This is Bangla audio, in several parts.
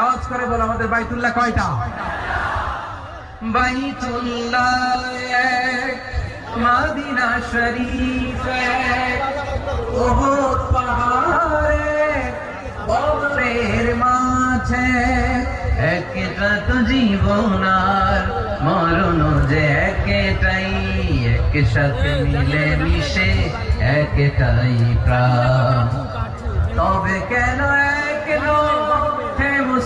আওয়াজ করে বলো, আমাদের বাইতুল্লাহ কয়টা? মাদিনা শরীফ বদরের মাঝে। একটা তো জীবন আর মরণ যে একটাই, একসাথে মিলে মিশে একটাই প্রাণ। তবে কেন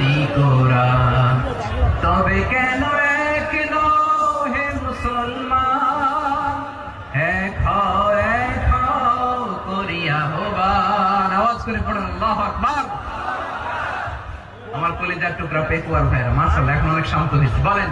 ওই শিবানী তবে কেন এক হে মুসলমান? এক হও এক আওয়াজ করে পড়ুন, আল্লাহ আকবার। আমার কলিজার টুকরা পেকুয়ার ভাইরা মাসাল এখন অনেক শান্ত হয়েছে। বলেন।